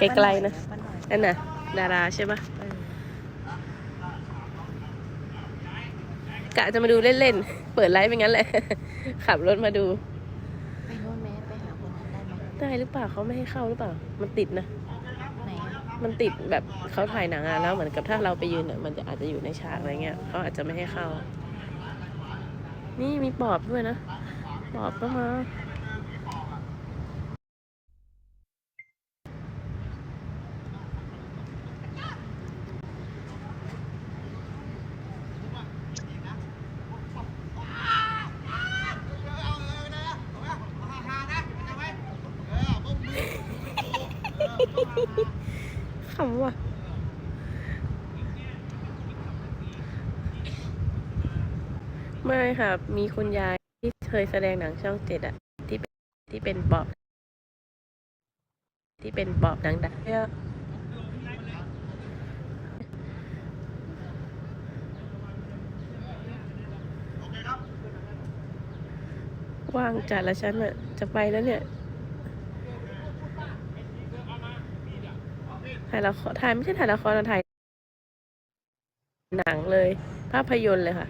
ไกลๆนะป้าหน่อยนั่นน่ะ ดาราใช่ปะเออกะจะมาดูเล่นๆ เปิดไลฟ์ไปงั้นแหละ ขับรถมาดู ไปโน่นแม่ไปหาคนนั้นได้ไหมได้หรือเปล่าเขาไม่ให้เข้าหรือเปล่า มันติดนะ ไหนอะมันติดแบบเขาถ่ายหนังอะแล้วเหมือนกับถ้าเราไปยืนอะมันจะอาจจะอยู่ในฉากอะไรเงี้ยเขาอาจจะไม่ให้เข้า นี่มีปอบด้วยนะ ปอบก็มา ว่ะไม่ค่ะมีคุณยายที่เคยแสดงหนังช่องเจ็ดอะที่เป็นที่เป็นปอบ ที่เป็นปอบดังๆเนี่ยว่างจัดแล้วฉันอะจะไปแล้วเนี่ย ถ่ายละครถ่ายไม่ใช่ถ่ายละครถ่ายหนังเลย ภาพยนตร์เลยค่ะ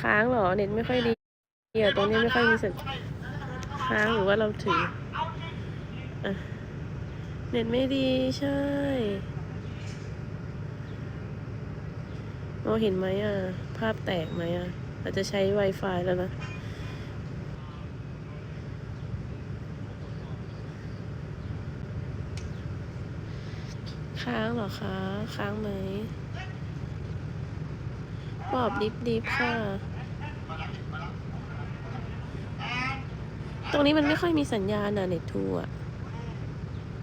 ค้างเหรอเน็ตไม่ค่อยดีเดี๋ยวตรงนี้ไม่ค่อยมีสัญค้างหรือว่าเราถืออเน็ตไม่ดีใช่มองเห็นไหมอะ ภาพแตกไหมอะ เราจะใช้ Wi-Fi แล้วนะ ค้างเหรอคะ ค้างไหมบอบดิบดิบค่ะ ตรงนี้มันไม่ค่อยมีสัญญาณนะเน็ตทูอะ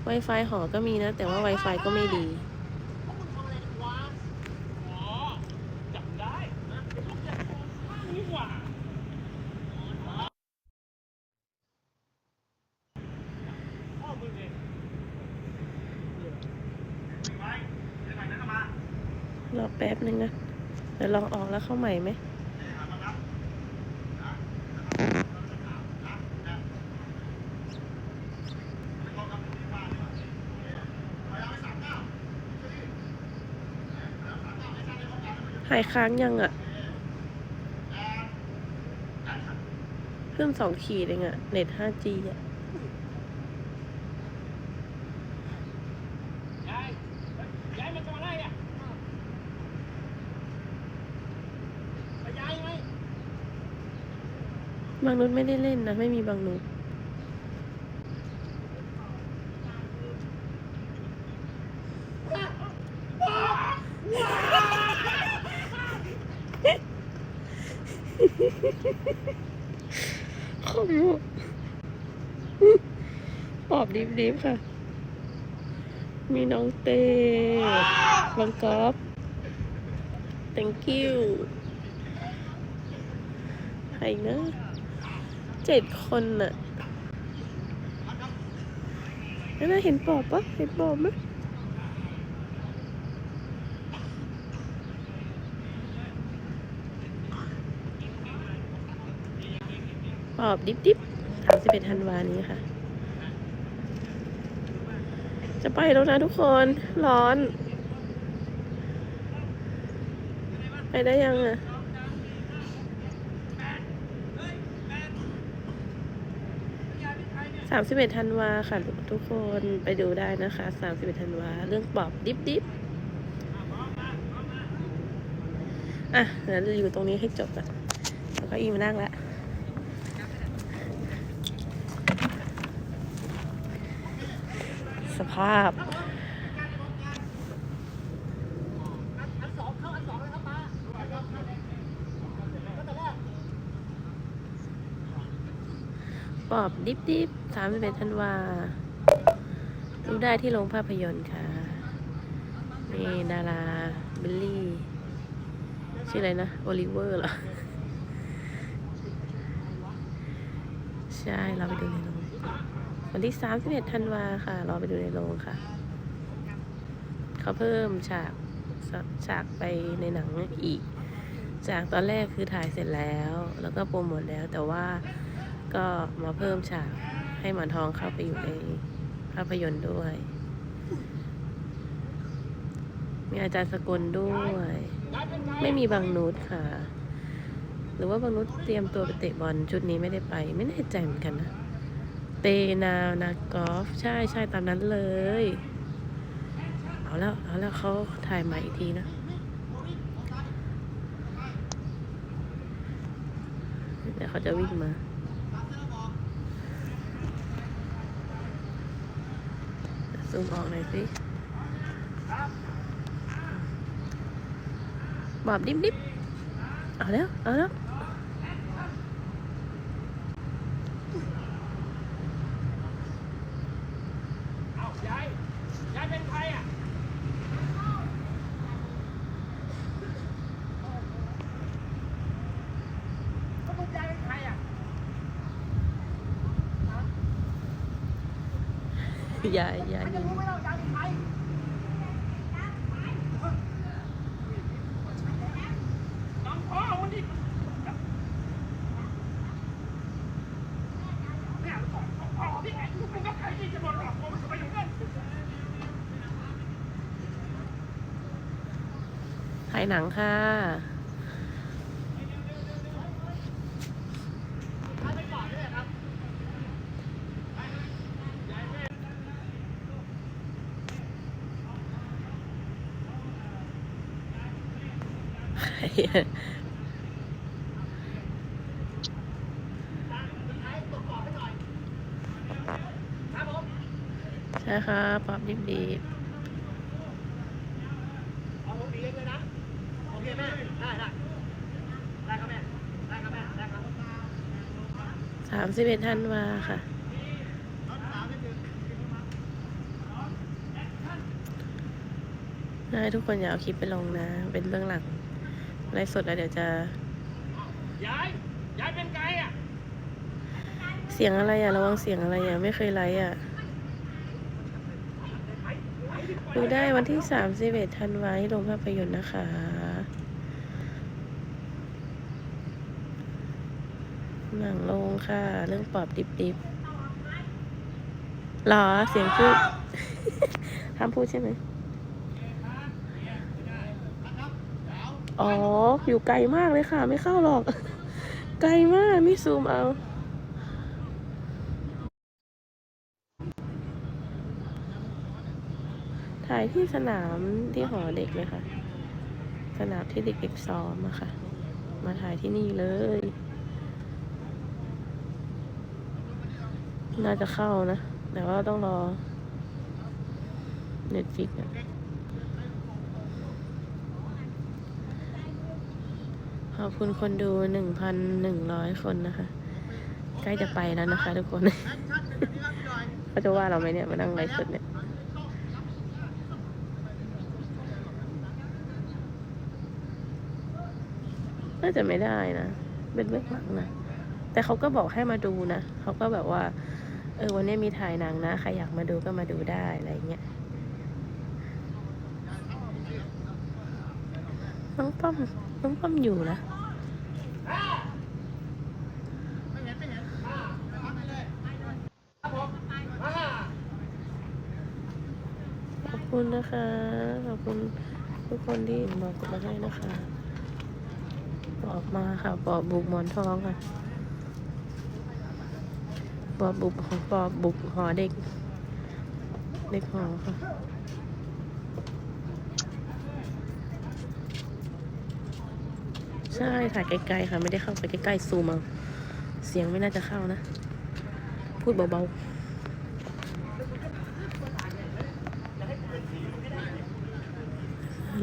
Wi-Fi หอก็มีนะ แต่ว่า Wi-Fi ก็ไม่ดี รอแป๊บ นึงนะ เดี๋ยวลองออกแล้วเข้าใหม่ไหมหายค้างยังอะ่ะขึ้นสองขีดเองอะ่ะ เน็ต 5G อะายยายมันทำอะไรอะไปยายไหม บางนุชไม่ได้เล่นนะ ไม่มีบางนุชขมยปอบดิบดิบๆค่ะ มีน้องเต้บางกอฟ thank you ใครนะ เจ็ดคนน่ะแล้วน่าเห็นปอบปะเห็นปอบไหมปอบดิบดิบสามสิบเอ็ดธันวานี้ค่ะ จะไปแล้วนะทุกคน ร้อน ไปได้ยังอะ สามสิบเอ็ดธันวาค่ะทุกคนไปดูได้นะคะสามสิบเอ็ดธันวาเรื่องปอบดิบดิบอะเดี๋ยวจะอยู่ตรงนี้ให้จบอะแล้วก็อีมานั่งละสภาพ ปอบดิบดิบสามสิบเอ็ดธันวาดูได้ที่โรงภาพยนตร์ค่ะนี่ดาราบิลลี่ ชื่ออะไรนะ โอลิเวอร์เหรอ ใช่ เราไปดูในโรงวันที่สามสิบเอ็ดธันวาค่ะ เราไปดูในโรงค่ะ เขาเพิ่มฉากฉากไปในหนังอีก จากตอนแรกคือถ่ายเสร็จแล้ว แล้วก็โปรโมทแล้วแต่ว่า ก็มาเพิ่มฉากให้หมอนทองเข้าไปอยู่ในภาพยนตร์ด้วย มีอาจารย์สกลด้วย ไม่มีบางนุชค่ะ หรือว่าบางนุชเตรียมตัวไปเตะบอลชุดนี้ไม่ได้ไป ไม่แน่ใจเหมือนกันนะ เตนาว นากอล์ฟใช่ใช่ตามนั้นเลย เอาแล้ว เอาแล้วเขาถ่ายใหม่อีกทีนะเดี๋ยวเขาจะวิ่งมา ซูมออกหน่อยสิบอบดิบดิบเอาแล้ว เอาแล้ว เอ้ายายยายเป็นใครอะก็คุณยายเป็นใครอะ ยายยาย ไม่ ยิง รู้ไม่เล่ายายเป็นใครน้องพ่อวันนี้เนี่ยพ่อพี่ไงลูกเป็นกับใครที่จะโดนหลอกผมจะ ไปอยู่นั่นถ่ายหนังค่ะ ใคะครับผมใช่ค่ะป๊อบดิบดิบเอาผมดีเลยนะ โอเคแม่ ได้ได้ได้ครับแม่ ได้ครับแม่ ได้ครับสามสิบเอ็ดธันวาค่ะให้ทุกคนอย่าเอาคลิปไปลงนะ เป็นเบื้องหลัง ไลฟ์สดแล้วเดี๋ยวจะยายยายเป็นไงอะเสียงอะไรอะระวังเสียงอะไรอะไม่เคยไลฟ์อะดูได้วันที่สามสิบเอ็ดธันวาที่โรงภาพยนตร์นะคะ หนังลงค่ะ เรื่องปอบดิบดิบหรอเสียงพูดห้ามพูดใช่ไหม อ๋อ อยู่ไกลมากเลยค่ะ ไม่เข้าหรอก ไกลมากนี่ซูมเอา ถ่ายที่สนามที่หอเด็กเลยค่ะ สนามที่เด็กๆซ้อมอะค่ะ มาถ่ายที่นี่เลย น่าจะเข้านะ แต่ว่าต้องรอเน็ตฟิกอะ อบคุณคนดูหนึ่งพันหนึ่งร้อยคนนะคะ ใกล้จะไปแล้วนะคะ ทุกคนเขาจะว่าเราไหมเนี่ยมานั่งไลฟ์สดเนี่ยน่าจะไม่ได้นะ เป็นเบื้องหลังนะ แต่เขาก็บอกให้มาดูนะ เขาก็แบบว่า เออวันนี้มีถ่ายหนังนะ ใครอยากมาดูก็มาดูได้อะไรเงี้ย น้องป้อม น้องป้อมอยู่นะ ครับผมอ่า ขอบ คุณนะคะ ขอบคุณทุกคนที่บอกมาให้นะคะปอบมาค่ะปอบบุกหมอนทองค่ะปอบบุกปอบบุกหอเด็ก เด็กหอค่ะใช่ถ่ายไกลๆค่ะ ไม่ได้เข้าไปใกล้ๆซูมเอาเสียงไม่น่าจะเข้านะ พูดเบาๆ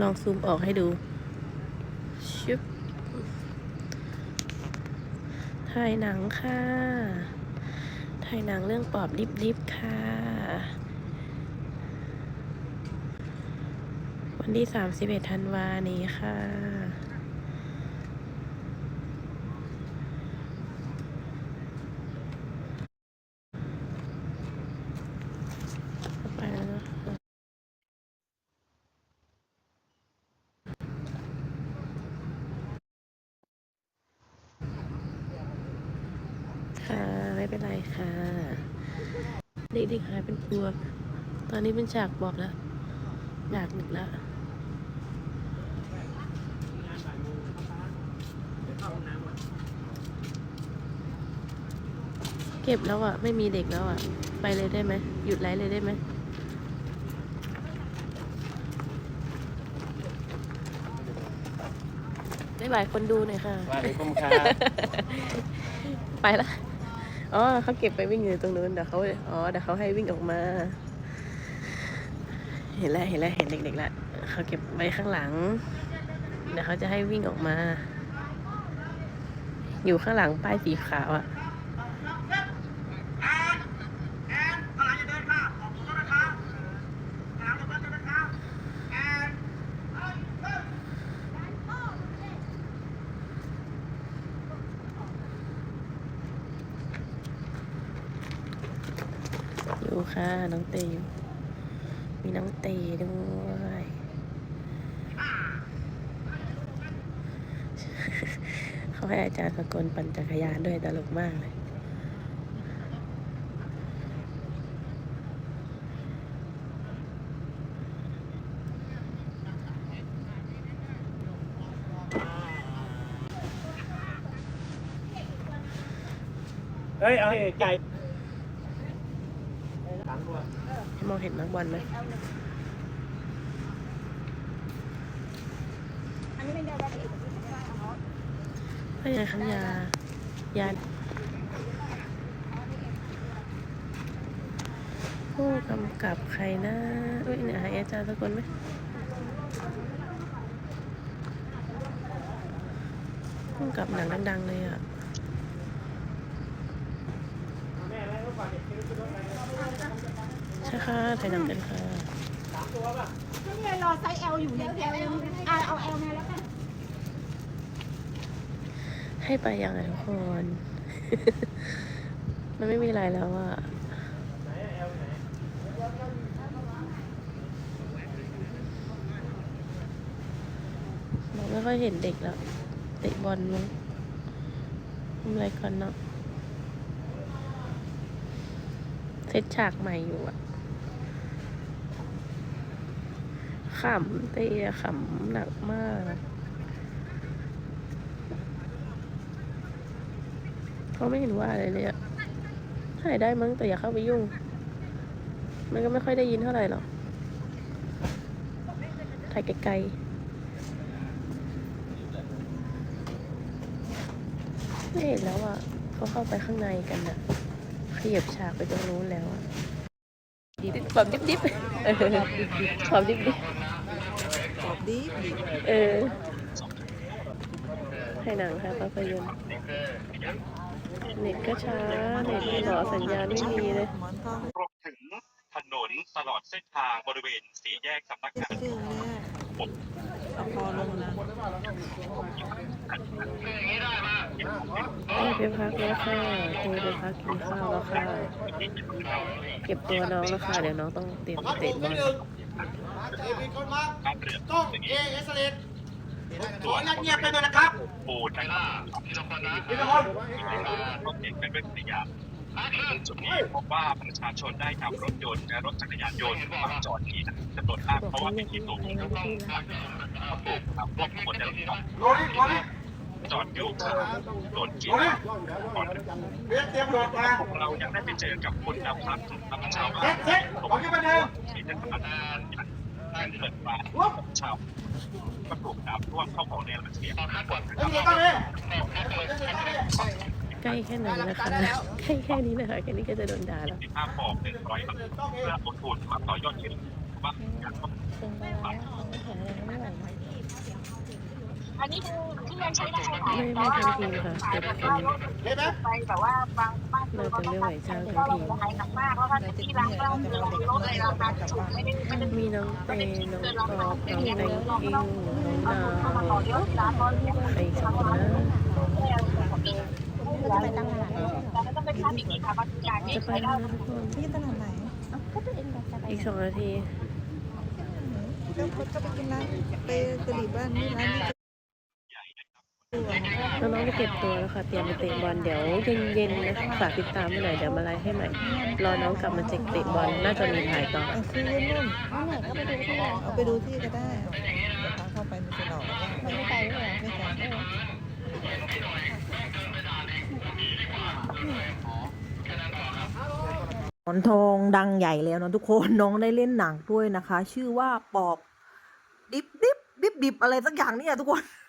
ลองซูมออกให้ดูชุบถ่ายหนังค่ะ ถ่ายหนังเรื่องปอบดิบๆค่ะ วันที่ 31ธันวานี้ค่ะ ไปแล้วนะคะ ค่ะ ไม่เป็นไรค่ะ เด็กๆหายเป็นกลัวตอนนี้เป็นฉากบอกแล้วอยากหนึกแล้วเก็บแล้วอะ ไม่มีเด็กแล้วอะ ไปเลยได้ไหมหยุดไลฟ์เลยได้ไหมบ๊ายบายคนดูหน่อยค่ะสวัสดีครับไปละ อ๋อเขาเก็บไปวิ่งอยู่ตรงนู้นเดี๋ยวเขาอ๋อเดี๋ยวเขาให้วิ่งออกมา เห็นแล้วเห็นแล้วเห็นเด็กๆแล้วเขาเก็บไว้ข้างหลัง เดี๋ยวเขาจะให้วิ่งออกมา อยู่ข้างหลังป้ายสีขาวอะ แอนแอนพลังจะเดินค่ะขอบคุณนะคะพลังจะเดินนะคะแอนเอ้ยเอ้ย อยู่ค่ะ น้องเตอยู่ มีน้องเตยด้วยเขาให้อาจารย์สกลปั่นจักรยานด้วยตลกมากเลยเฮ้ย เอาไก่ง เห็นนักบอลไหมพยาคันยายาผู้กำกับใครนะอุ้ยเนี่ยหาอาจารย์สกลไหมผู้กำกับหนังดัง ๆ เลยอะ ใช่ค่ะถ่ายหนังกันค่ะก็เนี่ยรอไซส์ L อยู่เนี่ย L ยังอะเอา L มาแล้วกันให้ไปยังไงทุกคน มันไม่มีอะไรแล้วอะเราไม่ค่อยเห็นเด็กแล้วเตะบอลมั้งทำอะไรกันเนาะเซตฉากใหม่อยู่อะ ขำเตะขำหนักมาก เขาไม่เห็นว่าอะไรเลยอะถ่ายได้มั้งแต่อย่าเข้าไปยุ่ง มันก็ไม่ค่อยได้ยินเท่าไหร่หรอก ถ่ายไกลๆ ไม่เห็นแล้วอะเขาเข้าไปข้างในกันอะขยับฉากไปตรงนู้นแล้วอะแบบดิบๆเออแบบดิบตอบ ดีดีๆเออถ่ายหนังค่ะภาพยนตร์เน็ตก็ช้าเน็ตไม่หรอสัญญาณไม่มีเลยหมอนทองรวมถึงถนนตลอดเส้นทางบริเวณสี่แยกสำนักงานชื่อเนี่ยเอาพอลงนะเอ้ยไปพักแล้วค่ะเธอไปพักกินข้าวแล้วค่ะ เก็บตัวน้องแล้วค่ะ เดี๋ยวน้องต้องเตรียมพัดเตะลมบอไม่ล หนึ่งเอมีคนมาการเรือกล้องเอเอสเลนขออนุญาตเงียบไปหน่อยนะครับปูนนะครับที่สำคัญนะพี่ละคนรถเก๋งเป็นเรื่องปริยาจุดนี้พบว่าประชาชนได้นำรถยนต์และรถจักรยานยนต์มาจอดที่จำนวนมากบอกเพราะว่าให้เป็นเรียกที่ที่สูงอะไรไม่ได้ละถูกครับรถคนเดินจอดโรนี่โรนี่ จอดอยู่ข้างโดนกีโรนี่ก่อนเรียกเตรียมโดดมาของเรายังได้ไปเจอกับคุณนภัสนำชาวบ้าเซ็นตเซ็ตขอขึ้นมาหนึ่งที่จะทำงานการเปิดบ้านวุ้บชาวก็ถูกน้ำท่วมเข้าของในหลังเสียงเฮ้ยมีกล้องนี่ใกล้แค่ไหนนะคะใกล้แค่นี้นะคะแค่นี้ก็จะโดนด่าแล้วสิบห้าฟองหนึ่งร้อยบาทเพื่อลดทุนมาต่อยอดชีวิตว่าการต้องเชิงไปแล้วหาอะไรไม่ไหว อันนี้คือที่ยังใช้ได้ค่ะไม่ไม่ทันทีค่ะเก็บคนเห็นไหมไปแบบว่าบางบ้านน่าจะไม่ไหวจ้างทันทีหายหนักมากเพราะว่าที่ร้านก็มีรถอะไราคาถูกไม่ได้ไม่ได้มีน้องเตน้องกอบน้องแตงอิงน้องนาวต่อยอดร้านตอนนี้ใครอีกสองคนนะจะไปตั้งร้านแล้วก็ไปทำอีกค่ะบางอย่างที่จะไปใช้ได้นะทุกคนที่ตลาดไหนอีกสองนาทีก็ก็ไปกินร้านไปกะหรี่บ้านนี่ร้านนี้ น้องๆไปเก็บตัวแล้วค่ะ เตรียมไปเตะบอลเดี๋ยวเย็นๆนะคะฝากติดตามไปหน่อยเดี๋ยวมาไลฟ์ให้ใหม่ รอน้องกลับมาเจ็กเตะบอลน่าจะมีถ่ายต่อ เอาซื้อนู่นเอาไหนก็ไปดูที่ไหนเอาไปดูที่ก็ได้เอาเดี๋ยวพาเข้าไปมันจะหลอกว่ามันไม่ไปด้วยเหรอ ไม่ไปหมอนทองดังใหญ่แล้วนะทุกคนน้องได้เล่นหนังด้วยนะคะ ชื่อว่าปอบ ดิบดิบดิบดิบอะไรสักอย่างเนี่ยทุกคน